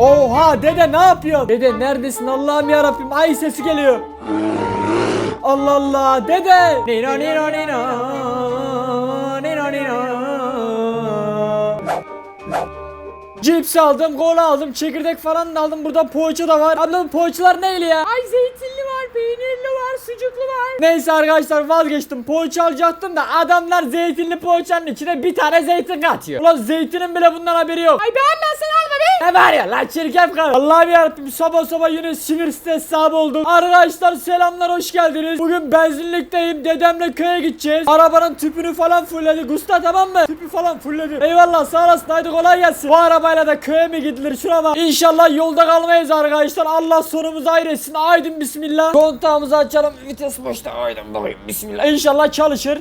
Oha dede ne yapıyorsun? Dede neredesin Allah'ım yarabbim ay sesi geliyor. Allah Allah dede. Nino nino nino. Nino nino. Cips aldım, kola aldım, çekirdek falan da aldım. Burada poğaça da var. Abla bu poğaçalar neyle ya? Ay zeytinli var, peynirli var, sucuklu var. Neyse arkadaşlar vazgeçtim. Poğaça alacaktım da adamlar zeytinli poğaçanın içine bir tane zeytin katıyor. Ulan zeytinin bile bundan haberi yok. Ay beğenmezsen alma be. Ne var ya lan çirkef kar. Allah'ım yarabbim sabah sabah yine sinir stres oldum. Arkadaşlar selamlar hoş geldiniz. Bugün benzinlikteyim. Dedemle köye gideceğiz. Arabanın tüpünü falan fullledik. Usta tamam mı? Tüpü falan fullledim. Eyvallah sağ olasın. Haydi kolay gelsin. Bu arabayla da köye mi gidilir? Şuna bak. İnşallah yolda kalmayız arkadaşlar. Allah sonumuzu ayretsin. Aydın bismillah. Kontağımızı açalım. Vites boşta. Aydın bakayım bismillah. İnşallah çalışır.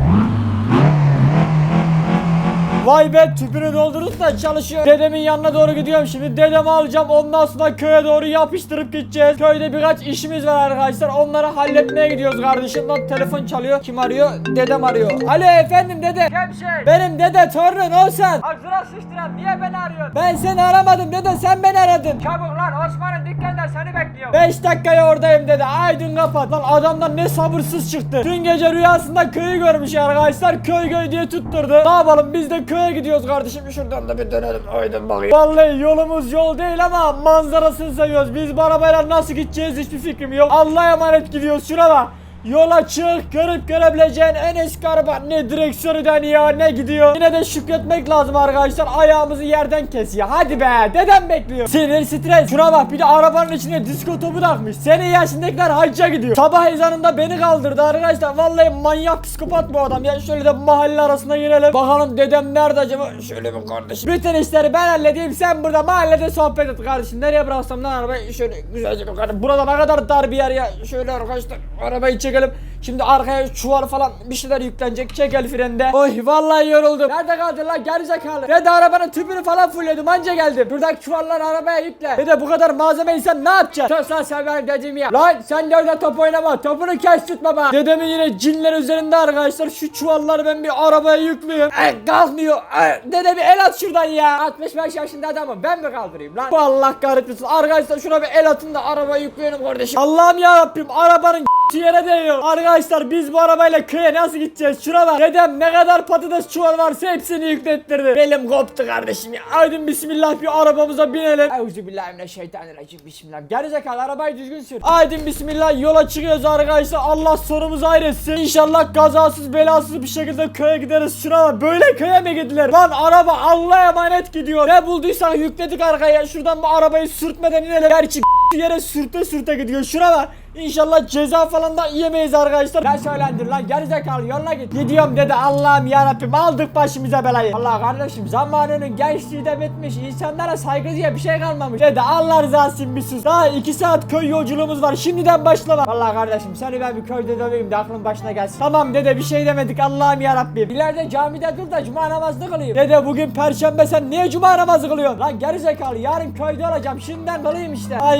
Vay be tüpünü doldurduk da çalışıyor. Dedemin yanına doğru gidiyorum şimdi. Dedemi alacağım. Ondan sonra köye doğru yapıştırıp gideceğiz. Köyde birkaç işimiz var arkadaşlar. Onları halletmeye gidiyoruz kardeşim. Lan telefon çalıyor. Kim arıyor? Dedem arıyor. Alo efendim dede. Gemşey. Benim dede torunun o sen. Ağzına sıçtıran niye beni arıyorsun? Ben seni aramadım dede sen beni aradın. Çabuk lan Osman'ın dükkanda seni bekliyorum. 5 dakikaya oradayım dede. Aydın kapat. Lan adamdan ne sabırsız çıktı. Dün gece rüyasında köyü görmüş arkadaşlar. Köy köy diye tutturdu. Ne yapalım biz de köye gidiyoruz kardeşim. Şuradan da bir dönelim. Aydın bakayım. Vallahi yolumuz yol değil ama manzarasını seviyoruz. Biz bu arabayla nasıl gideceğiz hiçbir fikrim yok. Allah'a emanet gidiyoruz. Şuna bak. Yola çık görüp görebileceğin en eski araba. Ne direksiyonu dönüyor ne gidiyor? Yine de şükretmek lazım arkadaşlar. Ayağımızı yerden kesiyor. Hadi be dedem bekliyor. Sinir stres. Şuna bak bir de arabanın içine disko topu takmış. Senin yaşındakiler hacca gidiyor. Sabah ezanında beni kaldırdı arkadaşlar. Vallahi manyak psikopat bu adam. Ya Şöyle de mahalle arasına girelim. Bakalım dedem nerede acaba? Şöyle bir kardeşim. Bütün işleri ben halledeyim. Sen burada mahallede sohbet et kardeşim. Nereye bıraksam lan arabayı? Şöyle güzelce bir kardeşim. Burada ne kadar dar bir yer ya. Şöyle arkadaşlar arabayı çekelim. Şimdi arkaya çuval falan bir şeyler yüklenecek. Çek el frende Oy vallahi yoruldum. Nerede kaldın lan? Gerizekalı. Dede arabanın tüpünü falan fullledim anca geldim. Buradaki çuvalları arabaya yükle. Dede bu kadar malzemeyi sen ne yapacaksın sen benim dediğimi yap Lan sen de orada top oynama. Topunu kes tutma bana Dedemin yine cinler üzerinde arkadaşlar. Şu çuvalları ben bir arabaya yükleyeyim. Ay kalkmıyor. Ay, Dede bir el at şuradan ya. 65 yaşında adamım. Ben mi kaldırayım lan? Allah kahretmesin. Arkadaşlar şuna bir el atın da arabaya yükleyelim kardeşim. Allah'ım yarabbim arabanın yere değiyor. Arkadaşlar biz bu arabayla köye nasıl gideceğiz? Şuna bak. Dedem ne kadar patates çuval varsa hepsini yüklettirdi. Belim koptu kardeşim ya. Aydın bismillah bir arabamıza binelim. Euzubillahimineşşeytanirracim bismillah. Gerizekalı arabayı düzgün sür. Aydın bismillah yola çıkıyoruz arkadaşlar. Allah sonumuzu ayretsin. İnşallah kazasız belasız bir şekilde köye gideriz. Şuna bak. Böyle köye mi gidilir? Lan araba Allah'a emanet gidiyor. Ne bulduysak yükledik arkaya. Şuradan bu arabayı sürtmeden inelim. Gerçi yere sürte sürte gidiyor. Şuna bak. İnşallah ceza falan da yemeyiz arkadaşlar. Ne söylendir lan gerizekalı yoluna git. Gidiyorum dedi Allah'ım yarabbim aldık başımıza belayı. Allah kardeşim zamanının gençliği de bitmiş. İnsanlara saygı diye bir şey kalmamış. Dedi Allah rızası için bir sus. Daha 2 saat köy yolculuğumuz var. Şimdiden başlama. Allah kardeşim seni ben bir köyde döveyim de aklın başına gelsin. Tamam dede bir şey demedik Allah'ım yarabbim. İleride camide dur da cuma namazını kılayım. Dede bugün perşembe sen niye cuma namazı kılıyorsun? Lan gerizekalı yarın köyde olacağım. Şimdiden kılayım işte. Ay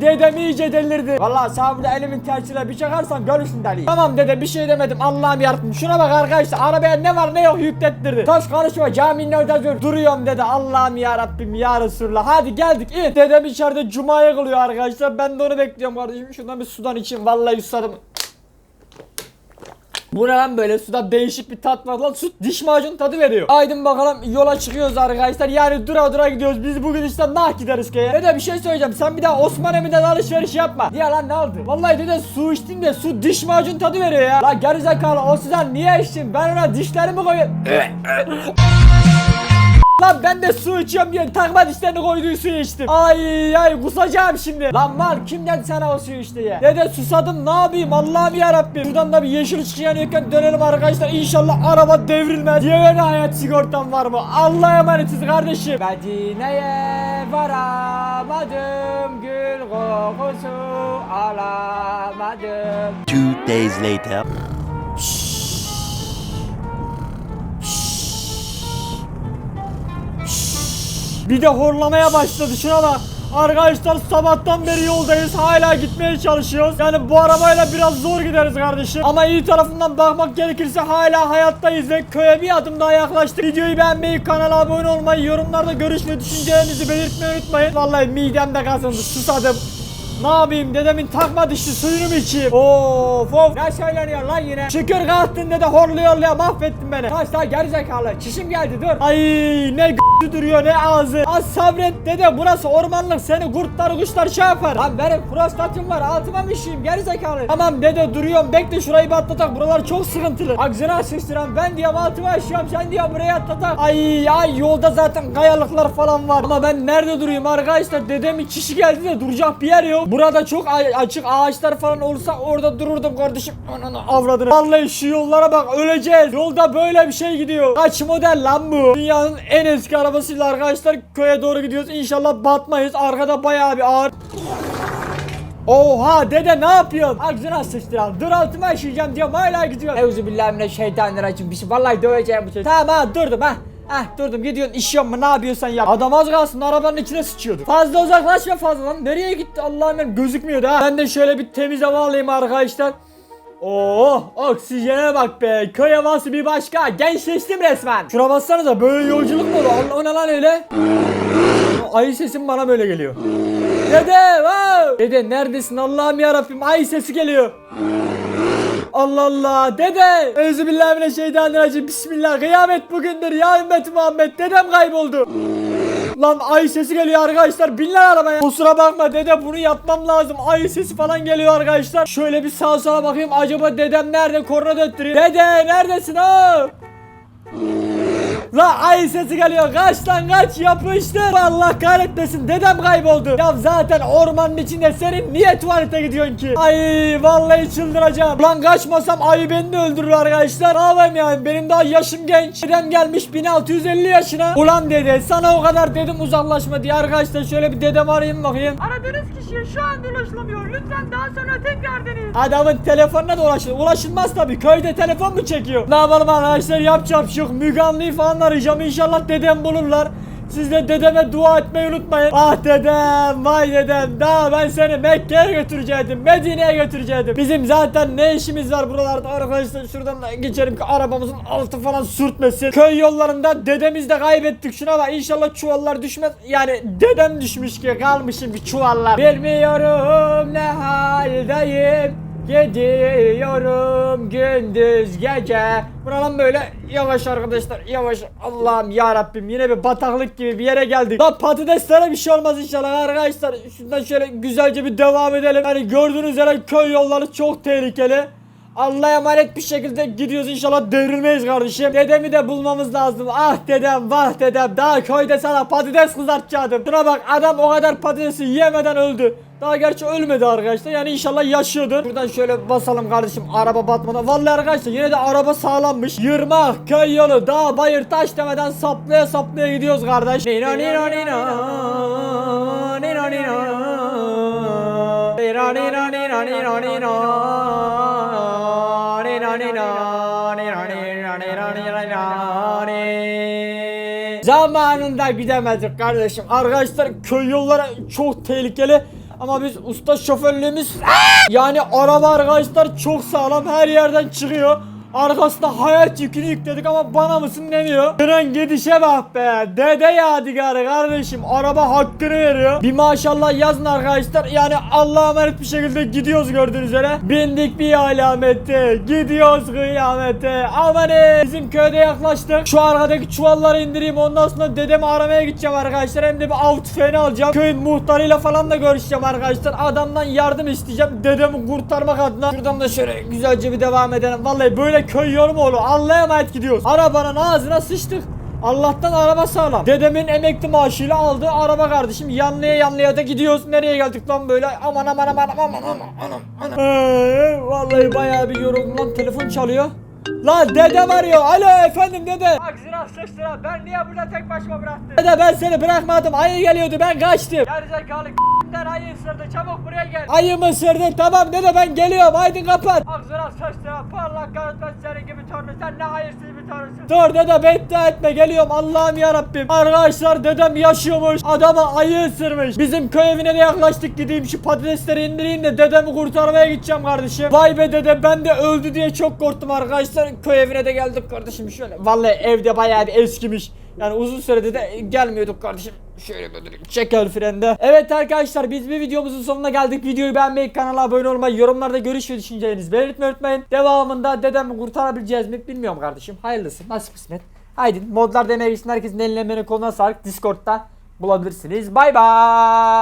dedem iyice delirdi. Vallahi sağ burada elimin tersiyle bir çakarsam görürsün deliyi. Tamam dede bir şey demedim Allah'ım yarabbim. Şuna bak arkadaşlar arabaya ne var ne yok yüklettirdi. Taş karışma caminin orada dur. Duruyorum dede Allah'ım yarabbim ya Resulallah. Hadi geldik in. Dedem içeride cumayı kılıyor arkadaşlar. Ben de onu bekliyorum kardeşim. Şundan bir sudan içeyim. Vallahi susadım. Bu ne lan böyle suda değişik bir tat var lan su diş macunu tadı veriyor. Aydın bakalım yola çıkıyoruz arkadaşlar yani dura dura gidiyoruz biz bugün işte nah gideriz köye. Dede bir şey söyleyeceğim sen bir daha Osman Emin'den alışveriş yapma. Niye lan ne oldu? Vallahi dede su içtim de su diş macunu tadı veriyor ya. La gerizekalı o sudan niye içtin ben ona dişlerimi koyuyorum. Lan ben de su içiyorum diye takma dişlerini koyduğu suyu içtim. Ay ay kusacağım şimdi. Lan mal kim dedi sana o suyu içti diye. Dede susadım ne yapayım Allah'ım yarabbim. Şuradan da bir yeşil ışık yanıyorken dönelim arkadaşlar. İnşallah araba devrilmez. Diğer hayat sigortam var mı? Allah'a emanetiz kardeşim. Medine'ye varamadım. Gül kokusu alamadım. Two days later. Bir de horlamaya başladı şuna bak. Arkadaşlar sabahtan beri yoldayız. Hala gitmeye çalışıyoruz. Yani bu arabayla biraz zor gideriz kardeşim. Ama iyi tarafından bakmak gerekirse hala hayattayız ve köye bir adım daha yaklaştık. Videoyu beğenmeyi, kanala abone olmayı, yorumlarda görüş ve düşüncelerinizi belirtmeyi unutmayın. Vallahi midem de kazındı. Susadım. Ne yapayım dedemin takma dişli suyunu mu içeyim? Of of ne söyleniyor lan yine? Şükür kalktın dede horluyor horluyor mahvettin beni. Kaç daha gerizekalı çişim geldi dur. Ay ne g- duruyor ne ağzı. Az sabret dede burası ormanlık seni kurtlar kuşlar şey yapar. Lan benim prostatım var altıma mı işeyim gerizekalı. Tamam dede duruyorum bekle şurayı bir atlatak buralar çok sıkıntılı. Aksine sıçtıran ben diyorum altıma işiyorum sen diyor buraya atlatak. Ay ay yolda zaten kayalıklar falan var. Ama ben nerede durayım arkadaşlar dedemin çişi geldi de duracak bir yer yok. Burada çok açık ağaçlar falan olsa orada dururdum kardeşim. Ananı avradını. Vallahi şu yollara bak öleceğiz. Yolda böyle bir şey gidiyor. Kaç model lan bu? Dünyanın en eski arabasıyla arkadaşlar köye doğru gidiyoruz. İnşallah batmayız. Arkada bayağı bir ağır. Oha dede ne yapıyorsun? Ağzına sıçtıran. Dur altıma işeyeceğim diyorum hala gidiyor. Euzubillahimineşşeytanirracim. Bir şey vallahi döveceğim bu çocuğu. Tamam ha durdum ha. Heh durdum gidiyorsun işiyor mu ne yapıyorsan yap. Adam az kalsın arabanın içine sıçıyordu. Fazla uzaklaşma fazla lan. Nereye gitti Allah'ım benim gözükmüyordu ha. Ben de şöyle bir temiz hava alayım arkadaşlar. Oo, oksijene bak be. Köy havası bir başka. Gençleştim resmen. Şuna bassanıza böyle yolculuk mu olur? O ne lan öyle? Ayı sesim bana böyle geliyor. Dede, wow! Dede neredesin Allah'ım ya Rabbim? Ay sesi geliyor. Allah Allah dede. Euzubillahimineşşeytanirracim Bismillah. Kıyamet bugündür. Ya ümmet Muhammed. Dedem kayboldu. Lan ay sesi geliyor arkadaşlar. Binler arabaya. Kusura bakma dede bunu yapmam lazım. Ay sesi falan geliyor arkadaşlar. Şöyle bir sağa sola bakayım. Acaba dedem nerede? Korna döttüreyim. Dede neredesin o La ay sesi geliyor. Kaç lan kaç? Yapıştır. Allah kahretmesin. Dedem kayboldu. Ya zaten ormanın içinde senin niye tuvalete gidiyorsun ki? Ay vallahi çıldıracağım. Lan kaçmasam ayı beni de öldürür arkadaşlar. Ne yapayım yani? Benim daha yaşım genç. Dedem gelmiş 1650 yaşına. Ulan dede sana o kadar dedim uzaklaşma diye. Arkadaşlar şöyle bir dedem arayayım bakayım. Aradığınız kişiye şu anda ulaşılamıyor. Lütfen daha sonra tekrar deneyin. Adamın telefonuna da ulaşılır. Ulaşılmaz tabii. Köyde telefon mu çekiyor? Ne yapalım arkadaşlar? Yapacağım bir şey yok. Arayacağım. İnşallah dedem bulurlar. Siz de dedeme dua etmeyi unutmayın. Ah dedem, vay dedem. Daha ben seni Mekke'ye götürecektim. Medine'ye götürecektim. Bizim zaten ne işimiz var buralarda arkadaşlar. Şuradan da geçelim ki arabamızın altı falan sürtmesin. Köy yollarında dedemizi de kaybettik. Şuna bak inşallah çuvallar düşmez. Yani dedem düşmüş ki kalmışım bir çuvallar. Bilmiyorum ne haldeyim. Gidiyorum gündüz gece. Buradan böyle yavaş arkadaşlar yavaş. Allah'ım ya Rabbim yine bir bataklık gibi bir yere geldik. Lan patateslere bir şey olmaz inşallah arkadaşlar. Şundan şöyle güzelce bir devam edelim. Hani gördüğünüz üzere köy yolları çok tehlikeli. Allah'a emanet bir şekilde gidiyoruz inşallah devrilmeyiz kardeşim. Dedemi de bulmamız lazım. Ah dedem vah dedem daha köyde sana patates kızartacaktım. Şuna bak adam o kadar patatesi yemeden öldü. Daha gerçi ölmedi arkadaşlar yani inşallah yaşıyordur. Buradan şöyle basalım kardeşim araba batmadan. Vallahi arkadaşlar yine de araba sağlammış. Yırmak, köy yolu, dağ, bayır, taş demeden saplaya saplaya gidiyoruz kardeş. Nino nino nino. Nino nino. Nino nino nino nino nino. Nino nino. Nino nino nino nino nino. Zamanında gidemedik kardeşim. Arkadaşlar köy yolları çok tehlikeli. Ama biz usta şoförlüğümüz yani araba arkadaşlar çok sağlam her yerden çıkıyor. Arkasında hayat yükünü yükledik ama bana mısın demiyor. Tren gidişe bak be. Dede yadigarı kardeşim. Araba hakkını veriyor. Bir maşallah yazın arkadaşlar. Yani Allah'a emanet bir şekilde gidiyoruz gördüğünüz üzere. Bindik bir alamete. Gidiyoruz kıyamete. Amanın. Bizim köyde yaklaştık. Şu arkadaki çuvalları indireyim. Ondan sonra dedemi aramaya gideceğim arkadaşlar. Hem de bir av tüfeğini alacağım. Köyün muhtarıyla falan da görüşeceğim arkadaşlar. Adamdan yardım isteyeceğim. Dedemi kurtarmak adına. Şuradan da şöyle güzelce bir devam edelim. Vallahi böyle köy yolu mu olur? Allah'a emanet gidiyoruz. Arabanın ağzına sıçtık. Allah'tan araba sağlam. Dedemin emekli maaşıyla aldığı araba kardeşim. Yanlıya yanlıya da gidiyoruz. Nereye geldik lan böyle? Aman aman aman aman aman aman aman. Ee, vallahi bayağı bir yoruldum lan. Telefon çalıyor. Lan dedem arıyor. Alo efendim dede. Aksına sıçtıra ben niye burada tek başıma bıraktım? Dede ben seni bırakmadım. Ayı geliyordu ben kaçtım. Gerizekalı Gökten ayı ısırdı çabuk buraya gel. Ayı mı ısırdın? Tamam dede ben geliyorum. Haydi kapat. Ağzına sıçtı parlak kanıtmaz senin gibi torunu sen ne hayırsız bir torunusun. Dur dede beddua etme geliyorum Allah'ım ya Rabbim. Arkadaşlar dedem yaşıyormuş. Adama ayı ısırmış. Bizim köy evine de yaklaştık gideyim şu patatesleri indireyim de dedemi kurtarmaya gideceğim kardeşim. Vay be dede ben de öldü diye çok korktum arkadaşlar. Köy evine de geldik kardeşim şöyle. Vallahi evde bayağı bir eskimiş. Yani uzun süredir de gelmiyorduk kardeşim. Şöyle böyle çek el frende. Evet arkadaşlar biz bir videomuzun sonuna geldik. Videoyu beğenmeyi, kanala abone olmayı, yorumlarda görüş ve düşüncelerinizi belirtmeyi unutmayın. Devamında dedemi kurtarabileceğiz mi bilmiyorum kardeşim. Hayırlısı nasip kısmet. Haydi modlar demeye gitsin herkesin eline koluna sağlık. Discord'da bulabilirsiniz. Bay bay.